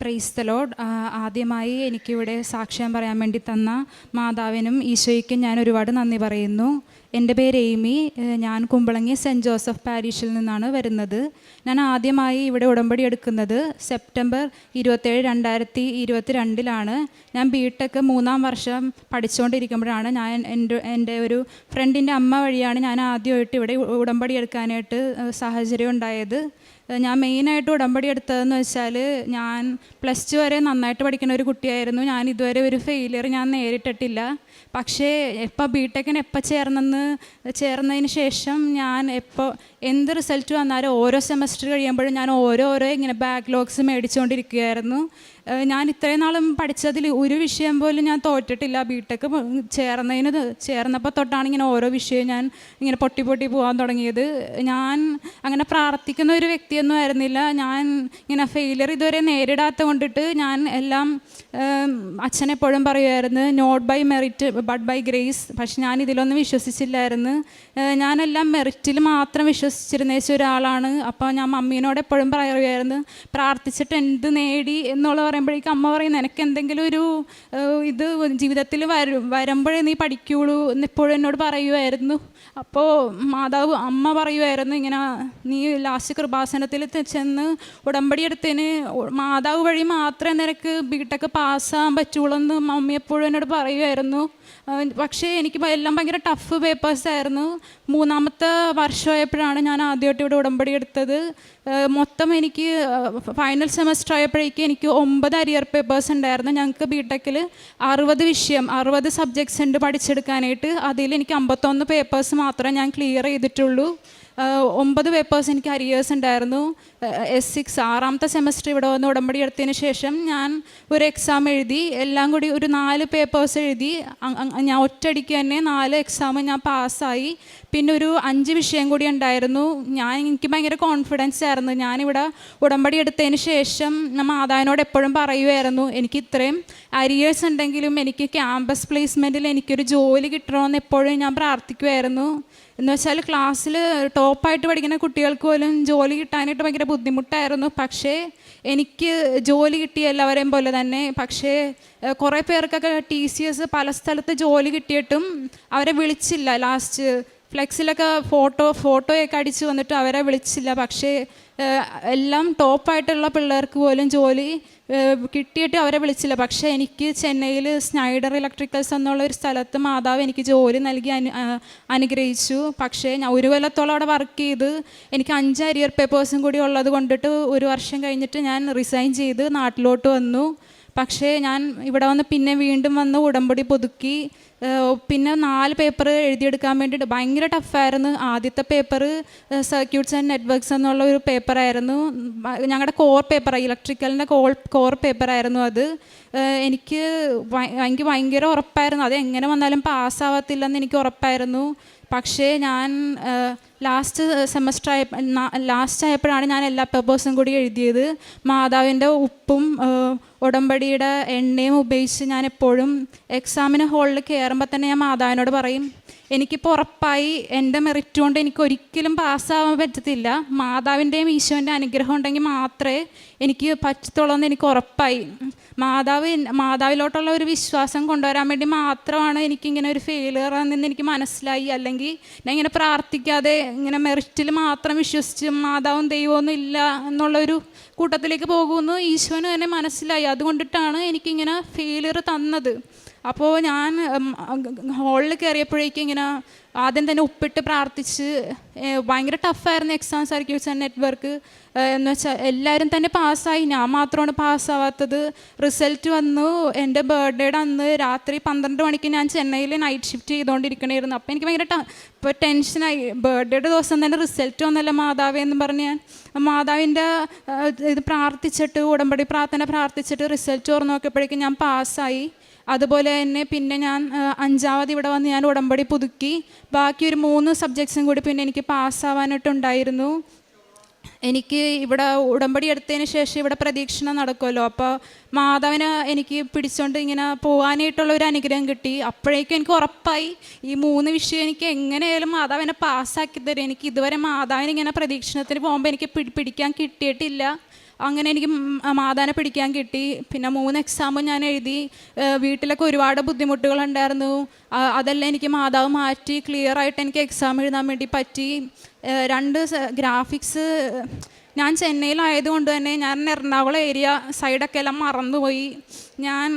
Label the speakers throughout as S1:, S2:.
S1: Praise the load ആദ്യമായി എനിക്കിവിടെ സാക്ഷ്യം പറയാൻ വേണ്ടി തന്ന മാതാവിനും ഈശോയ്ക്കും ഞാൻ ഒരുപാട് നന്ദി പറയുന്നു. എന്റെ പേര് എയ്മി ഞാൻ കുമ്പളങ്ങി സെന്റ് ജോസഫ് പാരീഷിൽ നിന്നാണ് വരുന്നത്. ഞാൻ ആദ്യമായി ഇവിടെ ഉടമ്പടി എടുക്കുന്നത് സെപ്റ്റംബർ ഇരുപത്തേഴ് രണ്ടായിരത്തി ഇരുപത്തി രണ്ടിലാണ് ഞാൻ ബി ടെക് മൂന്നാം വർഷം പഠിച്ചുകൊണ്ടിരിക്കുമ്പോഴാണ് ഞാൻ എന്റെ എന്റെ ഒരു ഫ്രണ്ടിന്റെ അമ്മ വഴിയാണ് ഞാൻ ആദ്യമായിട്ട് ഇവിടെ ഉടമ്പടി എടുക്കാനായിട്ട് സാഹചര്യം ഉണ്ടായത്. ഞാൻ മെയിനായിട്ട് ഉടമ്പടി എടുത്തതെന്ന് വെച്ചാൽ ഞാൻ പ്ലസ് ടു വരെ നന്നായിട്ട് പഠിക്കുന്ന ഒരു കുട്ടിയായിരുന്നു. ഞാൻ ഇതുവരെ ഒരു ഫെയിലിയർ ഞാൻ നേരിട്ടിട്ടില്ല. പക്ഷേ എപ്പോൾ ബി ടെക്കിന് എപ്പോൾ ചേർന്നെന്ന് ചേർന്നതിന് ശേഷം ഞാൻ എപ്പോൾ എന്ത് റിസൾട്ട് വന്നാലും ഓരോ സെമസ്റ്റർ കഴിയുമ്പോഴും ഞാൻ ഓരോരോ ഇങ്ങനെ ബാക്ക്ലോഗ്സ് മേടിച്ചുകൊണ്ടിരിക്കുകയായിരുന്നു ഞാൻ ഇത്രയും നാളും പഠിച്ചതിൽ ഒരു വിഷയം പോലും ഞാൻ തോറ്റിട്ടില്ല ബി ടെക് ചേർന്നതിന് ചേർന്നപ്പോൾ തൊട്ടാണ് ഇങ്ങനെ ഓരോ വിഷയവും ഞാൻ ഇങ്ങനെ പൊട്ടി പൊട്ടി പോകാൻ തുടങ്ങിയത്. ഞാൻ അങ്ങനെ പ്രാർത്ഥിക്കുന്ന ഒരു വ്യക്തിയൊന്നും ആയിരുന്നില്ല. ഞാൻ ഇങ്ങനെ ഫെയിലിയർ ഇതുവരെ നേരിടാത്ത കൊണ്ടിട്ട് ഞാൻ എല്ലാം അച്ഛനെപ്പോഴും പറയുമായിരുന്നു not by merit but by grace പക്ഷെ ഞാൻ ഇതിലൊന്നും വിശ്വസിച്ചില്ലായിരുന്നു ഞാനെല്ലാം മെറിറ്റിൽ മാത്രം വിശ്വസിച്ചിരുന്നേച്ച ഒരാളാണ്. അപ്പോൾ ഞാൻ മമ്മീനോട് എപ്പോഴും പറയുമായിരുന്നു പ്രാർത്ഥിച്ചിട്ട് എന്ത് നേടി? എന്നുള്ള പറയുമ്പോഴേക്കും അമ്മ പറയുന്നത് നിനക്ക് എന്തെങ്കിലും ഒരു ഇത് ജീവിതത്തിൽ വരും വരുമ്പോഴേ നീ പഠിക്കുകയുള്ളൂ എന്ന് എപ്പോഴും എന്നോട് പറയുമായിരുന്നു അപ്പോൾ മാതാവ് അമ്മ പറയുമായിരുന്നു ഇങ്ങനെ നീ ലാസ്റ്റ് കൃപാസനത്തിൽ ചെന്ന് ഉടമ്പടി എടുത്തതിന് മാതാവ് വഴി മാത്രമേ നിനക്ക് ബിടെക് പാസ്സാകാൻ പറ്റുള്ളൂ എന്ന് മമ്മി എപ്പോഴും എന്നോട് പറയുമായിരുന്നു പക്ഷേ എനിക്ക് എല്ലാം ഭയങ്കര ടഫ് പേപ്പേഴ്സ് ആയിരുന്നു. മൂന്നാമത്തെ വർഷമായപ്പോഴാണ് ഞാൻ ആദ്യമായിട്ട് ഇവിടെ ഉടമ്പടി എടുത്തത് മൊത്തം എനിക്ക് ഫൈനൽ സെമസ്റ്റർ ആയപ്പോഴേക്കും എനിക്ക് ഒമ്പത് അരിയർ പേപ്പേഴ്സ് ഉണ്ടായിരുന്നു. ഞങ്ങൾക്ക് ബിടെക്കിൽ അറുപത് വിഷയം അറുപത് സബ്ജക്ട്സ് ഉണ്ട് പഠിച്ചെടുക്കാനായിട്ട്. അതിൽ എനിക്ക് അമ്പത്തൊന്ന് പേപ്പേഴ്സ് മാത്രമേ ഞാൻ ക്ലിയർ ചെയ്തിട്ടുള്ളൂ. ഒമ്പത് പേപ്പേഴ്സ് എനിക്ക് അരിയേഴ്സ് ഉണ്ടായിരുന്നു. എസ് സിക്സ് ആറാമത്തെ സെമസ്റ്റർ ഇവിടെ വന്ന് ഉടമ്പടി എടുത്തതിന് ശേഷം ഞാൻ ഒരു എക്സാം എഴുതി എല്ലാം കൂടി ഒരു നാല് പേപ്പേഴ്സ് എഴുതി ഞാൻ ഒറ്റയടിക്ക് തന്നെ നാല് എക്സാം ഞാൻ പാസ്സായി പിന്നെ ഒരു അഞ്ച് വിഷയം കൂടി ഉണ്ടായിരുന്നു. ഞാൻ എനിക്ക് ഭയങ്കര കോൺഫിഡൻസ് ആയിരുന്നു. ഞാനിവിടെ ഉടമ്പടി എടുത്തതിന് ശേഷം ഞാൻ മാതാവിനോട് എപ്പോഴും പറയുമായിരുന്നു എനിക്ക് ഇത്രയും അരിയേഴ്സ് ഉണ്ടെങ്കിലും എനിക്ക് ക്യാമ്പസ് പ്ലേസ്മെന്റിൽ എനിക്കൊരു ജോലി കിട്ടണമെന്ന് എപ്പോഴും ഞാൻ പ്രാർത്ഥിക്കുമായിരുന്നു എന്ന് വെച്ചാൽ ക്ലാസ്സിൽ ടോപ്പായിട്ട് പഠിക്കുന്ന കുട്ടികൾക്ക് പോലും ജോലി കിട്ടാനായിട്ട് ഭയങ്കര ബുദ്ധിമുട്ടായിരുന്നു. പക്ഷേ എനിക്ക് ജോലി കിട്ടിയ എല്ലാവരെയും പോലെ തന്നെ പക്ഷേ കുറേ പേർക്കൊക്കെ ടി സി എസ് പല സ്ഥലത്ത് ജോലി കിട്ടിയിട്ടും അവരെ വിളിച്ചില്ല. ലാസ്റ്റ് ഫ്ലെക്സിലൊക്കെ ഫോട്ടോ ഫോട്ടോയൊക്കെ അടിച്ച് വന്നിട്ട് അവരെ വിളിച്ചില്ല. പക്ഷേ എല്ലാം ടോപ്പായിട്ടുള്ള പിള്ളേർക്ക് പോലും ജോലി കിട്ടിയിട്ട് അവരെ വിളിച്ചില്ല. പക്ഷേ എനിക്ക് ചെന്നൈയിൽ സ്നൈഡർ ഇലക്ട്രിക്കൽസ് എന്നുള്ള ഒരു സ്ഥലത്ത് മാതാവ് എനിക്ക് ജോലി നൽകി അനു അനുഗ്രഹിച്ചു. പക്ഷേ ഞാൻ ഒരു കൊല്ലത്തോളം അവിടെ വർക്ക് ചെയ്ത് എനിക്ക് അഞ്ച് അരിയർ പേപ്പേഴ്സും കൂടി ഉള്ളത് കൊണ്ടിട്ട് ഒരു വർഷം കഴിഞ്ഞിട്ട് ഞാൻ റിസൈൻ ചെയ്ത് നാട്ടിലോട്ട് വന്നു. പക്ഷേ ഞാൻ ഇവിടെ വന്ന് പിന്നെ വീണ്ടും വന്ന് ഉടമ്പടി പുതുക്കി പിന്നെ നാല് പേപ്പർ എഴുതിയെടുക്കാൻ വേണ്ടിയിട്ട് ഭയങ്കര ടഫായിരുന്നു ആദ്യത്തെ പേപ്പർ സർക്യൂട്ട്സ് ആൻഡ് നെറ്റ്വർക്ക്സ് എന്നുള്ള ഒരു പേപ്പറായിരുന്നു. ഞങ്ങളുടെ കോർ പേപ്പർ ഇലക്ട്രിക്കലിന്റെ കോൾ കോർ പേപ്പറായിരുന്നു അത്. എനിക്ക് എനിക്ക് ഭയങ്കര ഉറപ്പായിരുന്നു. അത് എങ്ങനെ വന്നാലും പാസ്സാവത്തില്ലെന്ന് എനിക്ക് ഉറപ്പായിരുന്നു. പക്ഷേ ഞാൻ ലാസ്റ്റ് സെമസ്റ്റർ ആയ ലാസ്റ്റ് ആയപ്പോഴാണ് ഞാൻ എല്ലാ പേപ്പേഴ്സും കൂടി എഴുതിയത്. മാതാവിന്റെ ഉപ്പും ഉടമ്പടിയുടെ എണ്ണയും ഉപയോഗിച്ച് ഞാൻ എപ്പോഴും എക്സാമിന് ഹോളിൽ കയറുമ്പോൾ തന്നെ ഞാൻ മാതാവിനോട് പറയും എനിക്കിപ്പോൾ ഉറപ്പായി എന്റെ മെറിറ്റ് കൊണ്ട് എനിക്ക് ഒരിക്കലും പാസ്സാവാൻ പറ്റത്തില്ല. മാതാവിന്റെയും ഈശോന്റെ അനുഗ്രഹം ഉണ്ടെങ്കിൽ മാത്രമേ എനിക്ക് പറ്റത്തുള്ളൂ എന്ന് എനിക്ക് ഉറപ്പായി. മാതാവ് മാതാവിലോട്ടുള്ള ഒരു വിശ്വാസം കൊണ്ടുവരാൻ വേണ്ടി മാത്രമാണ് എനിക്കിങ്ങനെ ഒരു ഫെയിലിയർ ആണെന്ന് എനിക്ക് മനസ്സിലായി. അല്ലെങ്കിൽ ഞാൻ ഇങ്ങനെ പ്രാർത്ഥിക്കാതെ ഇങ്ങനെ മെറിറ്റിൽ മാത്രം വിശ്വസിച്ച് മാതാവും ദൈവമൊന്നും ഇല്ല എന്നുള്ളൊരു കൂട്ടത്തിലേക്ക് പോകുമെന്ന് ഈശോന് തന്നെ മനസ്സിലായി. അതുകൊണ്ടിട്ടാണ് എനിക്കിങ്ങനെ ഫെയിലിയർ തന്നത്. അപ്പോൾ ഞാൻ ഹോളിൽ കയറിയപ്പോഴേക്കും ഇങ്ങനെ ആദ്യം തന്നെ ഉപ്പിട്ട് പ്രാർത്ഥിച്ച് ഭയങ്കര ടഫായിരുന്നു എക്സാം സർക്യൂട്ട്സ് നെറ്റ്വർക്ക് എന്ന് വെച്ചാൽ എല്ലാവരും തന്നെ പാസ്സായി ഞാൻ മാത്രമാണ് പാസ്സാവാത്തത് റിസൾട്ട് വന്നു. എന്റെ ബർത്ത്ഡേയുടെ അന്ന് രാത്രി പന്ത്രണ്ട് മണിക്ക് ഞാൻ ചെന്നൈയിൽ നൈറ്റ് ഷിഫ്റ്റ് ചെയ്തുകൊണ്ടിരിക്കണമായിരുന്നു അപ്പോൾ എനിക്ക് ഭയങ്കര ഇപ്പോൾ ടെൻഷനായി ബർത്ത്ഡേയുടെ ദിവസം തന്നെ റിസൾട്ട് വന്നല്ല മാതാവേ എന്ന് പറഞ്ഞ് ഞാൻ. മാതാവിന്റെ ഇത് പ്രാർത്ഥിച്ചിട്ട് ഉടമ്പടി പ്രാർത്ഥന പ്രാർത്ഥിച്ചിട്ട് റിസൾട്ട് തുറന്നു നോക്കിയപ്പോഴേക്കും ഞാൻ പാസ്സായി അതുപോലെ തന്നെ പിന്നെ ഞാൻ അഞ്ചാമത് ഇവിടെ വന്ന് ഞാൻ ഉടമ്പടി പുതുക്കി. ബാക്കി ഒരു മൂന്ന് സബ്ജക്ട്സും കൂടി പിന്നെ എനിക്ക് പാസ്സാവാനായിട്ടുണ്ടായിരുന്നു എനിക്ക് ഇവിടെ ഉടമ്പടി എടുത്തതിന് ശേഷം ഇവിടെ പ്രതീക്ഷണം നടക്കുമല്ലോ അപ്പോൾ മാധവന് എനിക്ക് പിടിച്ചോണ്ട് ഇങ്ങനെ പോകാനായിട്ടുള്ള ഒരു അനുഗ്രഹം കിട്ടി. അപ്പോഴേക്കും എനിക്ക് ഉറപ്പായി. ഈ മൂന്ന് വിഷയം എനിക്ക് എങ്ങനെയായാലും മാതാവിനെ പാസ്സാക്കി തരും. എനിക്ക് ഇതുവരെ മാതാവിന് ഇങ്ങനെ പ്രദക്ഷിണത്തിന് പോകുമ്പോൾ എനിക്ക് പിടി പിടിക്കാൻ കിട്ടിയിട്ടില്ല. അങ്ങനെ എനിക്ക് മാതാനെ പിടിക്കാൻ കിട്ടി. പിന്നെ മൂന്ന് എക്സാമും ഞാൻ എഴുതി. വീട്ടിലൊക്കെ ഒരുപാട് ബുദ്ധിമുട്ടുകൾ ഉണ്ടായിരുന്നു അതെല്ലാം എനിക്ക് മാതാവ് മാറ്റി ക്ലിയർ ആയിട്ട് എനിക്ക് എക്സാം എഴുതാൻ വേണ്ടി പറ്റി. രണ്ട് ഗ്രാഫിക്സ് ഞാൻ ചെന്നൈയിലായതുകൊണ്ട് തന്നെ ഞാൻ എറണാകുളം ഏരിയ സൈഡൊക്കെ എല്ലാം മറന്നുപോയി. ഞാൻ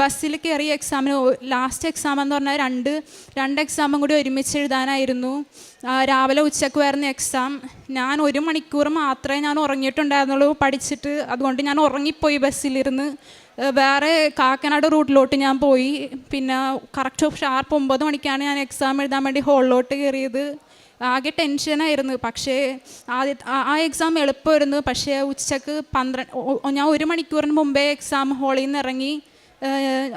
S1: ബസ്സിൽ കയറി എക്സാമിന് ലാസ്റ്റ് എക്സാം എന്ന് പറഞ്ഞാൽ രണ്ട് രണ്ട് എക്സാമും കൂടി ഒരുമിച്ച് എഴുതാനായിരുന്നു. രാവിലെ ഉച്ചയ്ക്ക് വരുന്ന എക്സാം ഞാൻ ഒരു മണിക്കൂർ മാത്രമേ ഞാൻ ഉറങ്ങിയിട്ടുണ്ടായിരുന്നുള്ളൂ പഠിച്ചിട്ട്. അതുകൊണ്ട് ഞാൻ ഉറങ്ങിപ്പോയി ബസ്സിലിരുന്ന് വേറെ കാക്കനാട് റൂട്ടിലോട്ട് ഞാൻ പോയി. പിന്നെ കറക്റ്റ് ഷാർപ്പ് ഒമ്പത് മണിക്കാണ് ഞാൻ എക്സാം എഴുതാൻ വേണ്ടി ഹോളിലോട്ട് കയറിയത് ആകെ ടെൻഷനായിരുന്നു പക്ഷേ ആദ്യ ആ- എക്സാം എളുപ്പമായിരുന്നു. പക്ഷേ ഉച്ചയ്ക്ക് പന്ത്രണ്ട് ഞാൻ ഒരു മണിക്കൂറിന് മുമ്പേ എക്സാം ഹോളിൽ നിന്ന് ഇറങ്ങി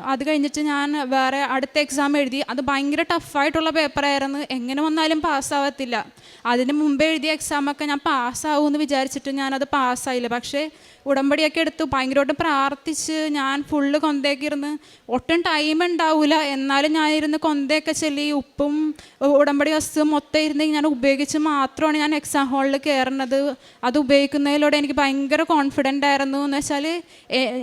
S1: അത് കഴിഞ്ഞിട്ട് ഞാൻ വേറെ അടുത്ത എക്സാം എഴുതി. അത് ഭയങ്കര ടഫായിട്ടുള്ള പേപ്പറായിരുന്നു എങ്ങനെ വന്നാലും പാസ്സാവത്തില്ല അതിന് മുമ്പേ എഴുതിയ എക്സാമൊക്കെ ഞാൻ പാസ്സാവുമെന്ന് വിചാരിച്ചിട്ട് ഞാനത് പാസ്സായില്ല പക്ഷേ ഉടമ്പടിയൊക്കെ എടുത്ത് ഭയങ്കരമായിട്ട് പ്രാർത്ഥിച്ച് ഞാൻ ഫുള്ള് കൊന്തയൊക്കെ ഇരുന്ന് ഒട്ടും ടൈം ഉണ്ടാവില്ല എന്നാലും ഞാൻ ഇരുന്ന് കൊന്തയൊക്കെ ചെല്ലി ഉപ്പും ഉടമ്പടി വസ്തു മൊത്തം ഇരുന്ന് ഞാൻ ഉപയോഗിച്ച് മാത്രമാണ് ഞാൻ എക്സാം ഹാളിൽ കയറുന്നത് അത് ഉപയോഗിക്കുന്നതിലൂടെ എനിക്ക് ഭയങ്കര കോൺഫിഡന്റ് ആയിരുന്നു. എന്ന് വെച്ചാൽ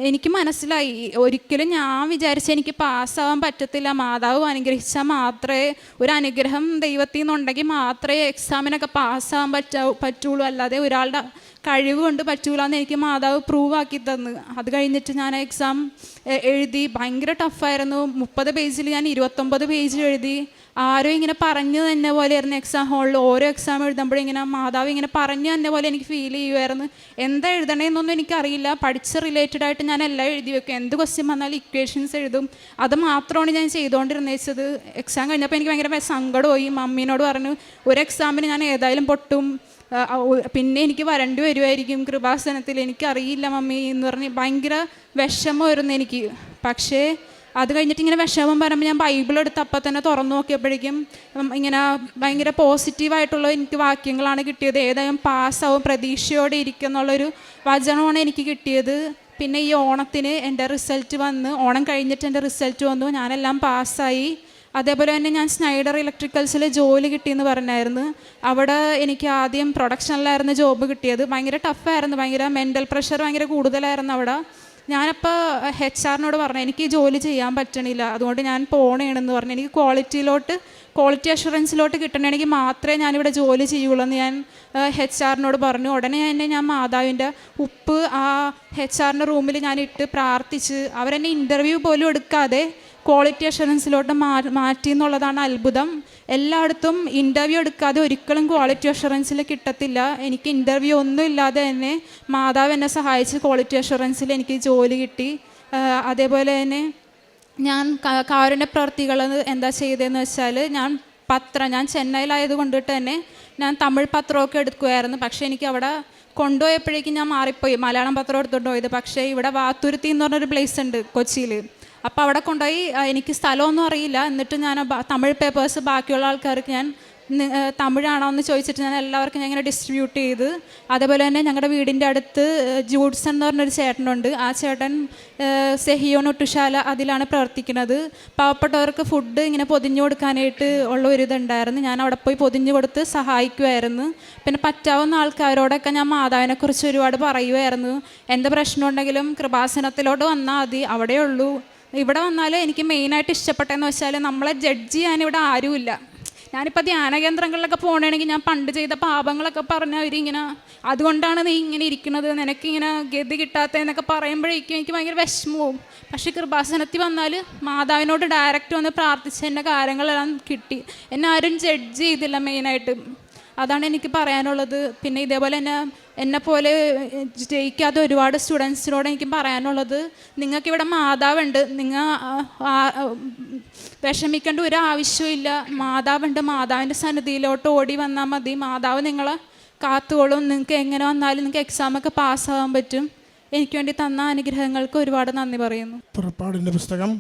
S1: എനിക്ക് മനസ്സിലായി. ഒരിക്കലും ഞാൻ വിചാരിച്ച എനിക്ക് പാസ്സാവാൻ പറ്റത്തില്ല. മാതാവ് അനുഗ്രഹിച്ചാൽ മാത്രമേ ഒരു അനുഗ്രഹം ദൈവത്തിൽ നിന്നുണ്ടെങ്കിൽ മാത്രമേ എക്സാമിനൊക്കെ പാസ്സാവാൻ പറ്റാ പറ്റുള്ളൂ. അല്ലാതെ ഒരാളുടെ കഴിവ് കൊണ്ട് പറ്റൂല എന്ന് എനിക്ക് മാതാവ് പ്രൂവ് ആക്കി തന്നു. അത് കഴിഞ്ഞിട്ട് ഞാൻ എക്സാം എഴുതി. ഭയങ്കര ടഫായിരുന്നു മുപ്പത് പേജിൽ ഞാൻ ഇരുപത്തൊമ്പത് പേജ് എഴുതി. ആരോ ഇങ്ങനെ പറഞ്ഞു തന്നെ പോലെ ആയിരുന്നു എക്സാം ഹാളിൽ ഓരോ എക്സാം എഴുതുമ്പോഴും ഇങ്ങനെ മാതാവ് ഇങ്ങനെ പറഞ്ഞു തന്നെ പോലെ എനിക്ക് ഫീൽ ചെയ്യുമായിരുന്നു എന്താ എഴുതണേന്നൊന്നും എനിക്കറിയില്ല. പഠിച്ച റിലേറ്റഡ് ആയിട്ട് ഞാൻ എല്ലാം എഴുതി വെക്കും. എന്ത് ക്വസ്റ്റ്യൻ വന്നാലും ഇക്വേഷൻസ് എഴുതും. അത് മാത്രമാണ് ഞാൻ ചെയ്തുകൊണ്ടിരുന്നത്. എക്സാം കഴിഞ്ഞപ്പോൾ എനിക്ക് ഭയങ്കര സങ്കടമായി. മമ്മീനോട് പറഞ്ഞു ഒരു എക്സാമിന് ഞാൻ ഏതായാലും പൊട്ടും. പിന്നെ എനിക്ക് വരണ്ടി വരുമായിരിക്കും കൃപാസനത്തിൽ. എനിക്കറിയില്ല മമ്മി എന്ന് പറഞ്ഞ് ഭയങ്കര വിഷമമായിരുന്നു എനിക്ക്. പക്ഷേ അത് കഴിഞ്ഞിട്ട് ഇങ്ങനെ വിഷമം പറയുമ്പോൾ ഞാൻ ബൈബിൾ എടുത്ത് അപ്പം തന്നെ തുറന്നു നോക്കിയപ്പോഴേക്കും ഇങ്ങനെ ഭയങ്കര പോസിറ്റീവായിട്ടുള്ള എനിക്ക് വാക്യങ്ങളാണ് കിട്ടിയത്. ഏതായാലും പാസ്സാവും പ്രതീക്ഷയോടെ ഇരിക്കുന്നുള്ളൊരു വചനമാണ് എനിക്ക് കിട്ടിയത്. പിന്നെ ഈ ഓണത്തിന് എന്റെ റിസൾട്ട് വന്ന് ഓണം കഴിഞ്ഞിട്ട് എന്റെ റിസൾട്ട് വന്നു. ഞാനെല്ലാം പാസ്സായി അതേപോലെ തന്നെ ഞാൻ സ്നൈഡർ ഇലക്ട്രിക്കൽസിൽ ജോലി കിട്ടിയെന്ന് പറഞ്ഞായിരുന്നു. അവിടെ എനിക്ക് ആദ്യം പ്രൊഡക്ഷനിലായിരുന്നു ജോബ് കിട്ടിയത്. ഭയങ്കര ടഫായിരുന്നു ഭയങ്കര മെന്റൽ പ്രഷർ ഭയങ്കര കൂടുതലായിരുന്നു അവിടെ. ഞാനപ്പോൾ എച്ച് ആറിനോട് പറഞ്ഞു എനിക്ക് ജോലി ചെയ്യാൻ പറ്റണില്ല. അതുകൊണ്ട് ഞാൻ പോണേണെന്ന് പറഞ്ഞു. എനിക്ക് ക്വാളിറ്റിയിലോട്ട് ക്വാളിറ്റി അഷുറൻസിലോട്ട് കിട്ടണമെങ്കിൽ മാത്രമേ ഞാനിവിടെ ജോലി ചെയ്യുള്ളൂ എന്ന് ഞാൻ എച്ച് ആറിനോട് പറഞ്ഞു. ഉടനെ തന്നെ ഞാൻ മാതാവിന്റെ ഉപ്പ് ആ എച്ച് ആറിന്റെ റൂമിൽ ഞാൻ ഇട്ട് പ്രാർത്ഥിച്ച് അവരെന്നെ ഇന്റർവ്യൂ പോലും എടുക്കാതെ ക്വാളിറ്റി അഷുറൻസിലോട്ട് മാറ്റി എന്നുള്ളതാണ് അത്ഭുതം. എല്ലായിടത്തും ഇന്റർവ്യൂ എടുക്കാതെ ഒരിക്കലും ക്വാളിറ്റി അഷുറൻസിൽ കിട്ടത്തില്ല. എനിക്ക് ഇന്റർവ്യൂ ഒന്നും ഇല്ലാതെ തന്നെ മാതാവ് എന്നെ സഹായിച്ച് ക്വാളിറ്റി അഷുറൻസിൽ എനിക്ക് ജോലി കിട്ടി. അതേപോലെ തന്നെ ഞാൻ കാരുണ്യ പ്രവർത്തികൾ എന്താ ചെയ്തതെന്ന് വെച്ചാൽ ഞാൻ പത്രം ഞാൻ ചെന്നൈയിലായത് കൊണ്ടിട്ട് തന്നെ ഞാൻ തമിഴ് പത്രമൊക്കെ എടുക്കുമായിരുന്നു പക്ഷേ എനിക്ക് അവിടെ കൊണ്ടുപോയപ്പോഴേക്കും ഞാൻ മാറിപ്പോയി. മലയാളം പത്രം എടുത്തുകൊണ്ട് പോയത്. പക്ഷേ ഇവിടെ വാത്തുരുത്തി എന്ന് പറഞ്ഞൊരു പ്ലേസ് ഉണ്ട് കൊച്ചിയിൽ അപ്പോൾ അവിടെ കൊണ്ടുപോയി എനിക്ക് സ്ഥലമൊന്നും അറിയില്ല. എന്നിട്ട് ഞാൻ തമിഴ് പേപ്പേഴ്സ് ബാക്കിയുള്ള ആൾക്കാർക്ക് ഞാൻ തമിഴാണോ എന്ന് ചോദിച്ചിട്ട് ഞാൻ എല്ലാവർക്കും ഞാൻ ഇങ്ങനെ ഡിസ്ട്രിബ്യൂട്ട് ചെയ്ത്. അതേപോലെ തന്നെ ഞങ്ങളുടെ വീടിന്റെ അടുത്ത് ജൂഡ്സൺ എന്ന് പറഞ്ഞൊരു ചേട്ടനുണ്ട്. ആ ചേട്ടൻ സെഹിയോൺ ഒട്ടുശാല അതിലാണ് പ്രവർത്തിക്കുന്നത്. പാവപ്പെട്ടവർക്ക് ഫുഡ് ഇങ്ങനെ പൊതിഞ്ഞു കൊടുക്കാനായിട്ട് ഉള്ള ഒരു ഇതുണ്ടായിരുന്നു. ഞാൻ അവിടെ പോയി പൊതിഞ്ഞു കൊടുത്ത് സഹായിക്കുമായിരുന്നു പിന്നെ പറ്റാവുന്ന ആൾക്കാരോടൊക്കെ ഞാൻ മാതാവിനെക്കുറിച്ച് ഒരുപാട് പറയുമായിരുന്നു എന്ത് പ്രശ്നമുണ്ടെങ്കിലും കൃപാസനത്തിലോട്ട് വന്നാൽ മതി അവിടെയേ ഉള്ളൂ ഇവിടെ വന്നാൽ എനിക്ക് മെയിനായിട്ട് ഇഷ്ടപ്പെട്ടതെന്ന് വെച്ചാൽ നമ്മളെ ജഡ്ജ് ചെയ്യാൻ ഇവിടെ ആരുമില്ല. ഞാനിപ്പോൾ ധ്യാന കേന്ദ്രങ്ങളിലൊക്കെ പോകണമെങ്കിൽ ഞാൻ പണ്ട് ചെയ്ത പാപങ്ങളൊക്കെ പറഞ്ഞാൽ അവരിങ്ങനെ അതുകൊണ്ടാണ് നീ ഇങ്ങനെ ഇരിക്കുന്നത്? നിനക്കിങ്ങനെ ഗതി കിട്ടാത്തതെന്നൊക്കെ പറയുമ്പോഴേക്കും എനിക്ക് ഭയങ്കര വിഷമവും. പക്ഷേ കൃപാസനത്തിൽ വന്നാൽ മാതാവിനോട് ഡയറക്റ്റ് വന്ന് പ്രാർത്ഥിച്ച് എന്റെ കാര്യങ്ങളെല്ലാം കിട്ടി. എന്നെ ആരും ജഡ്ജ് ചെയ്തില്ല മെയിനായിട്ട് അതാണ് എനിക്ക് പറയാനുള്ളത്. പിന്നെ ഇതേപോലെ തന്നെ എന്നെ പോലെ ജയിക്കാത്ത ഒരുപാട് സ്റ്റുഡൻസിനോട് എനിക്ക് പറയാനുള്ളത്. നിങ്ങൾക്കിവിടെ മാതാവുണ്ട്. നിങ്ങൾ വിഷമിക്കേണ്ട ഒരു ആവശ്യമില്ല മാതാവുണ്ട്. മാതാവിന്റെ സന്നിധിയിലോട്ട് ഓടി വന്നാൽ മതി. മാതാവ് നിങ്ങളെ കാത്തുകൊള്ളും നിങ്ങൾക്ക് എങ്ങനെ വന്നാലും നിങ്ങൾക്ക് എക്സാമൊക്കെ പാസ്സാകാൻ പറ്റും. എനിക്ക് വേണ്ടി തന്ന അനുഗ്രഹങ്ങൾക്ക് ഒരുപാട് നന്ദി പറയുന്നു.
S2: പുറപ്പാടിന്റെ പുസ്തകം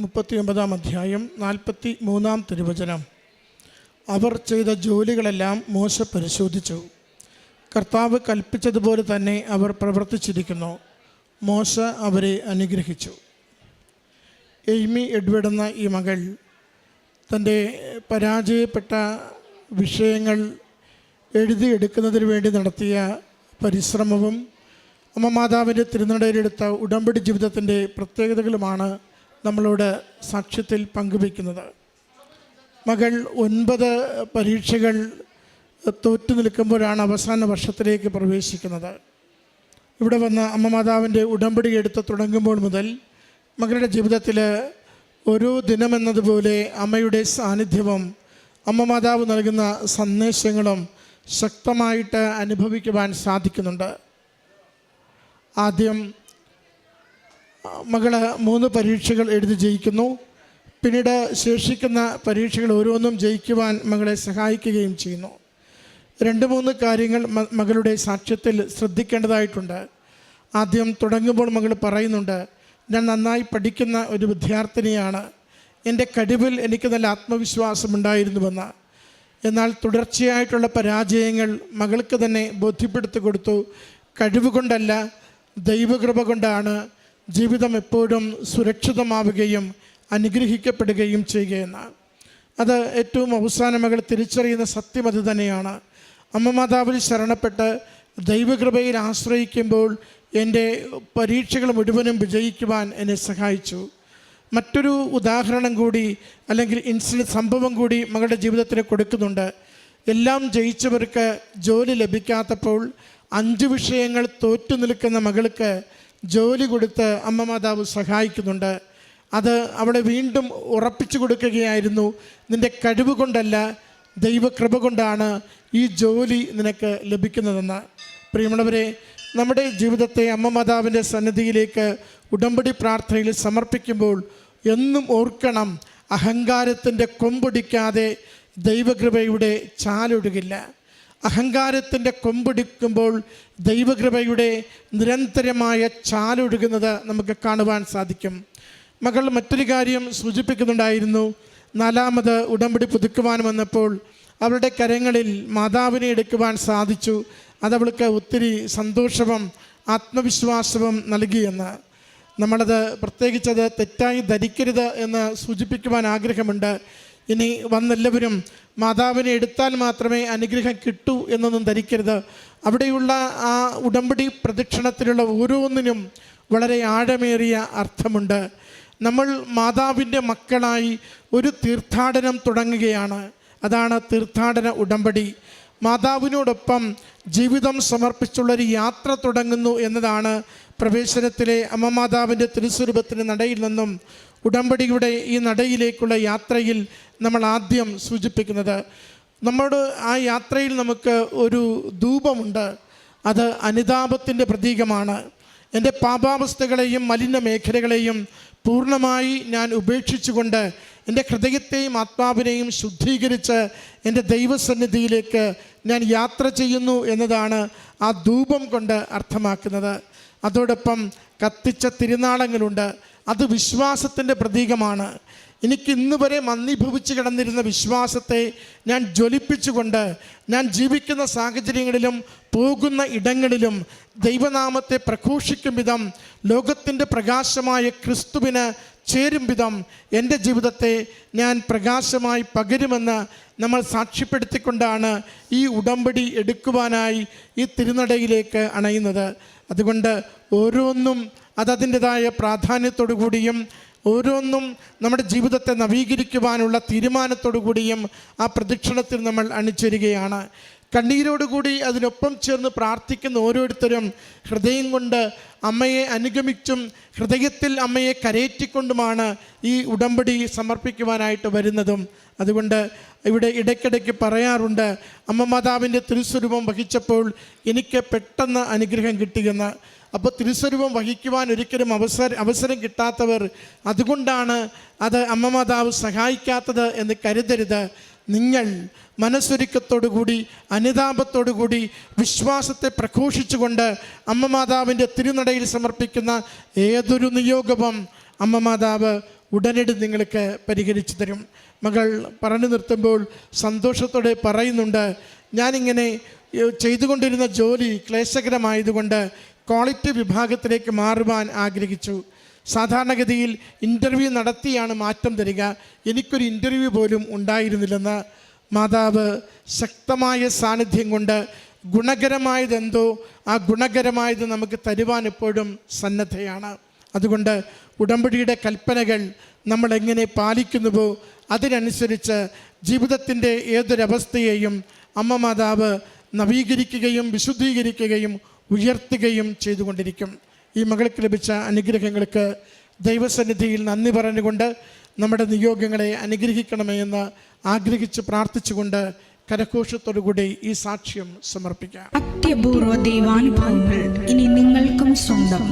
S2: മുപ്പത്തി ഒമ്പതാം അധ്യായം നാൽപ്പത്തി മൂന്നാം തിരുവചനം. അവർ ചെയ്ത ജോലികളെല്ലാം മോശ പരിശോധിച്ചു. കർത്താവ് കൽപ്പിച്ചതുപോലെ തന്നെ അവർ പ്രവർത്തിച്ചിരിക്കുന്നു. മോശ അവരെ അനുഗ്രഹിച്ചു. എയ്മി എഡ്വേഡ് എന്ന ഈ മകൾ തന്റെ പരാജയപ്പെട്ട വിഷയങ്ങൾ എഴുതിയെടുക്കുന്നതിന് വേണ്ടി നടത്തിയ പരിശ്രമവും അമ്മ മാതാവിന്റെ തിരുനടയിലെടുത്ത ഉടമ്പടി ജീവിതത്തിന്റെ പ്രത്യേകതകളുമാണ് നമ്മളോട് സാക്ഷ്യത്തിൽ പങ്കുവയ്ക്കുന്നത്. മകൾ ഒൻപത് പരീക്ഷകൾ തോറ്റു നിൽക്കുമ്പോഴാണ് അവസാന വർഷത്തിലേക്ക് പ്രവേശിക്കുന്നത്. ഇവിടെ വന്ന് അമ്മ മാതാവിന്റെ ഉടമ്പടി എടുത്ത് തുടങ്ങുമ്പോൾ മുതൽ മകളുടെ ജീവിതത്തിൽ ഓരോ ദിനമെന്നതുപോലെ അമ്മയുടെ സാന്നിധ്യവും അമ്മ മാതാവ് നൽകുന്ന സന്ദേശങ്ങളും ശക്തമായിട്ട് അനുഭവിക്കുവാൻ സാധിക്കുന്നുണ്ട്. ആദ്യം മകൾ മൂന്ന് പരീക്ഷകൾ എഴുതി ജയിക്കുന്നു. പിന്നീട് ശേഷിക്കുന്ന പരീക്ഷകൾ ഓരോന്നും ജയിക്കുവാൻ മകളെ സഹായിക്കുകയും ചെയ്യുന്നു. രണ്ട് മൂന്ന് കാര്യങ്ങൾ മകളുടെ സാക്ഷ്യത്തിൽ ശ്രദ്ധിക്കേണ്ടതായിട്ടുണ്ട്. ആദ്യം തുടങ്ങുമ്പോൾ മകൾ പറയുന്നുണ്ട് ഞാൻ നന്നായി പഠിക്കുന്ന ഒരു വിദ്യാർത്ഥിനിയാണ്. എന്റെ കഴിവിൽ എനിക്ക് നല്ല ആത്മവിശ്വാസമുണ്ടായിരുന്നുവെന്ന്. എന്നാൽ തുടർച്ചയായിട്ടുള്ള പരാജയങ്ങൾ മകൾക്ക് തന്നെ ബോധ്യപ്പെടുത്തി കൊടുത്തു. കഴിവ് കൊണ്ടല്ല ദൈവകൃപ കൊണ്ടാണ് ജീവിതം എപ്പോഴും സുരക്ഷിതമാവുകയും അനുഗ്രഹിക്കപ്പെടുകയും ചെയ്യുകയെന്ന് അത് ഏറ്റവും അവസാനം മകൾ തിരിച്ചറിയുന്ന സത്യം അത് തന്നെയാണ്. അമ്മ മാതാവിൽ ശരണപ്പെട്ട് ദൈവകൃപയിൽ ആശ്രയിക്കുമ്പോൾ എന്റെ പരീക്ഷകൾ മുഴുവനും വിജയിക്കുവാൻ എന്നെ സഹായിച്ചു. മറ്റൊരു ഉദാഹരണം കൂടി അല്ലെങ്കിൽ ഇൻസിഡന്റ് സംഭവം കൂടി മകളുടെ ജീവിതത്തിന് കൊടുക്കുന്നുണ്ട്. എല്ലാം ജയിച്ചവർക്ക് ജോലി ലഭിക്കാത്തപ്പോൾ അഞ്ച് വിഷയങ്ങൾ തോറ്റു നിൽക്കുന്ന മകൾക്ക് ജോലി കൊടുത്ത് അമ്മ മാതാവ് സഹായിക്കുന്നുണ്ട്. അത് അവളെ വീണ്ടും ഉറപ്പിച്ചു കൊടുക്കുകയായിരുന്നു. നിന്റെ കഴിവ് കൊണ്ടല്ല ദൈവകൃപ കൊണ്ടാണ് ഈ ജോലി നിനക്ക് ലഭിക്കുന്നതെന്ന്. പ്രിയമുള്ളവരെ നമ്മുടെ ജീവിതത്തെ അമ്മ മാതാവിന്റെ സന്നിധിയിലേക്ക് ഉടമ്പടി പ്രാർത്ഥനയിൽ സമർപ്പിക്കുമ്പോൾ എന്നും ഓർക്കണം അഹങ്കാരത്തിന്റെ കൊമ്പൊടിക്കാതെ ദൈവകൃപയുടെ ചാലൊടുകില്ല. അഹങ്കാരത്തിന്റെ കൊമ്പൊടിക്കുമ്പോൾ ദൈവകൃപയുടെ നിരന്തരമായ ചാലൊഴുകുന്നത് നമുക്ക് കാണുവാൻ സാധിക്കും. മകൾ മറ്റൊരു കാര്യം സൂചിപ്പിക്കുന്നുണ്ടായിരുന്നു. നാലാമത് ഉടമ്പടി പുതുക്കുവാൻ വന്നപ്പോൾ അവളുടെ കരങ്ങളിൽ മാതാവിനെ എടുക്കുവാൻ സാധിച്ചു. അതവൾക്ക് ഒത്തിരി സന്തോഷവും ആത്മവിശ്വാസവും നൽകിയെന്ന് നമ്മളത് പ്രത്യേകിച്ചത് തെറ്റായി ധരിക്കരുത് എന്ന് സൂചിപ്പിക്കുവാൻ ആഗ്രഹമുണ്ട്. ഇനി വന്നെല്ലാവരും മാതാവിനെ എടുത്താൽ മാത്രമേ അനുഗ്രഹം കിട്ടൂ എന്നൊന്നും ധരിക്കരുത്. അവിടെയുള്ള ആ ഉടമ്പടി പ്രദക്ഷിണത്തിലുള്ള ഓരോന്നിനും വളരെ ആഴമേറിയ അർത്ഥമുണ്ട്. നമ്മൾ മാതാവിന്റെ മക്കളായി ഒരു തീർത്ഥാടനം തുടങ്ങുകയാണ്. അതാണ് തീർത്ഥാടന ഉടമ്പടി. മാതാവിനോടൊപ്പം ജീവിതം സമർപ്പിച്ചുള്ളൊരു യാത്ര തുടങ്ങുന്നു എന്നതാണ് പ്രവേശനത്തിലെ അമ്മ മാതാവിന്റെ തിരുസ്വരൂപത്തിന്റെ നടയിൽ നിന്നും ഉടമ്പടിയുടെ ഈ നടയിലേക്കുള്ള യാത്രയിൽ നമ്മൾ ആദ്യം സൂചിപ്പിക്കുന്നത്. നമ്മുടെ ആ യാത്രയിൽ നമുക്ക് ഒരു ധൂപമുണ്ട്. അത് അനുതാപത്തിന്റെ പ്രതീകമാണ്. എന്റെ പാപാവസ്ഥകളെയും മലിന മേഖലകളെയും പൂർണമായി ഞാൻ ഉപേക്ഷിച്ചുകൊണ്ട് എന്റെ ഹൃദയത്തെയും ആത്മാവിനെയും ശുദ്ധീകരിച്ച് എന്റെ ദൈവസന്നിധിയിലേക്ക് ഞാൻ യാത്ര ചെയ്യുന്നു എന്നതാണ് ആ ധൂപം കൊണ്ട് അർത്ഥമാക്കുന്നത്. അതോടൊപ്പം കത്തിച്ച തിരുനാളങ്ങളുണ്ട്. അത് വിശ്വാസത്തിന്റെ പ്രതീകമാണ്. എനിക്ക് ഇന്ന് വരെ മന്ദീഭവിച്ച് കിടന്നിരുന്ന വിശ്വാസത്തെ ഞാൻ ജ്വലിപ്പിച്ചുകൊണ്ട് ഞാൻ ജീവിക്കുന്ന സാഹചര്യങ്ങളിലും പോകുന്ന ഇടങ്ങളിലും ദൈവനാമത്തെ പ്രഘോഷിക്കും വിധം ലോകത്തിന്റെ പ്രകാശമായ ക്രിസ്തുവിന് ചേരും വിധം എന്റെ ജീവിതത്തെ ഞാൻ പ്രകാശമായി പകരുമെന്ന് നമ്മൾ സാക്ഷ്യപ്പെടുത്തിക്കൊണ്ടാണ് ഈ ഉടമ്പടി എടുക്കുവാനായി ഈ തിരുനടയിലേക്ക് അണയുന്നത്. അതുകൊണ്ട് ഓരോന്നും അതതിന്റെതായ പ്രാധാന്യത്തോടു കൂടിയും ഓരോന്നും നമ്മുടെ ജീവിതത്തെ നവീകരിക്കുവാനുള്ള കൂടിയും ആ പ്രദക്ഷിണത്തിൽ നമ്മൾ അണിചേരുകയാണ്. കണ്ണീരോടുകൂടി അതിനൊപ്പം ചേർന്ന് പ്രാർത്ഥിക്കുന്ന ഓരോരുത്തരും ഹൃദയം കൊണ്ട് അമ്മയെ അനുഗമിച്ചും ഹൃദയത്തിൽ അമ്മയെ കരയേറ്റിക്കൊണ്ടുമാണ് ഈ ഉടമ്പടി സമർപ്പിക്കുവാനായിട്ട് വരുന്നതും. അതുകൊണ്ട് ഇവിടെ ഇടയ്ക്കിടയ്ക്ക് പറയാറുണ്ട് അമ്മ മാതാവിന്റെ തിരുസ്വരൂപം വഹിച്ചപ്പോൾ എനിക്ക് പെട്ടെന്ന് അനുഗ്രഹം കിട്ടിയെന്ന് അപ്പോൾ തിരുസ്വരൂപം വഹിക്കുവാൻ ഒരിക്കലും അവസരം അവസരം കിട്ടാത്തവർ അതുകൊണ്ടാണ് അത് അമ്മമാതാവ് സഹായിക്കാത്തത് എന്ന് കരുതരുത്. നിങ്ങൾ മനസ്സൊരുക്കത്തോടുകൂടി അനുതാപത്തോടുകൂടി വിശ്വാസത്തെ പ്രഘോഷിച്ചുകൊണ്ട് അമ്മ മാതാവിന്റെ തിരുനടയിൽ സമർപ്പിക്കുന്ന ഏതൊരു നിയോഗവും അമ്മ മാതാവ് ഉടനടി നിങ്ങൾക്ക് പരിഹരിച്ചു തരും. മകൾ പറഞ്ഞു നിർത്തുമ്പോൾ സന്തോഷത്തോടെ പറയുന്നുണ്ട് ഞാനിങ്ങനെ ചെയ്തുകൊണ്ടിരുന്ന ജോലി ക്ലേശകരമായതുകൊണ്ട് ക്വാളിറ്റി വിഭാഗത്തിലേക്ക് മാറുവാൻ ആഗ്രഹിച്ചു. സാധാരണഗതിയിൽ ഇന്റർവ്യൂ നടത്തിയാണ് മാറ്റം തരിക. എനിക്കൊരു ഇന്റർവ്യൂ പോലും ഉണ്ടായിരുന്നില്ലെന്ന്. മാതാവ് ശക്തമായ സാന്നിധ്യം കൊണ്ട് ഗുണകരമായതെന്തോ ആ ഗുണകരമായത് നമുക്ക് തരുവാൻ എപ്പോഴും സന്നദ്ധയാണ്. അതുകൊണ്ട് ഉടമ്പടിയുടെ കൽപ്പനകൾ നമ്മൾ എങ്ങനെ പാലിക്കുന്നുവോ അതിനനുസരിച്ച് ജീവിതത്തിന്റെ ഏതൊരവസ്ഥയെയും അമ്മ മാതാവ് നവീകരിക്കുകയും വിശുദ്ധീകരിക്കുകയും ഉയർത്തുകയും ചെയ്തുകൊണ്ടിരിക്കും. ഈ മകൾക്ക് ലഭിച്ച അനുഗ്രഹങ്ങൾക്ക് ദൈവസന്നിധിയിൽ നന്ദി പറഞ്ഞുകൊണ്ട് നമ്മുടെ നിയോഗങ്ങളെ അനുഗ്രഹിക്കണമെന്ന് ആഗ്രഹിച്ച് പ്രാർത്ഥിച്ചുകൊണ്ട് കരഘോഷത്തോടുകൂടി ഈ സാക്ഷ്യം സമർപ്പിക്കാം.
S3: അത്യപൂർവ ദൈവാനുഭവങ്ങൾ ഇനി നിങ്ങൾക്കും സ്വന്തം.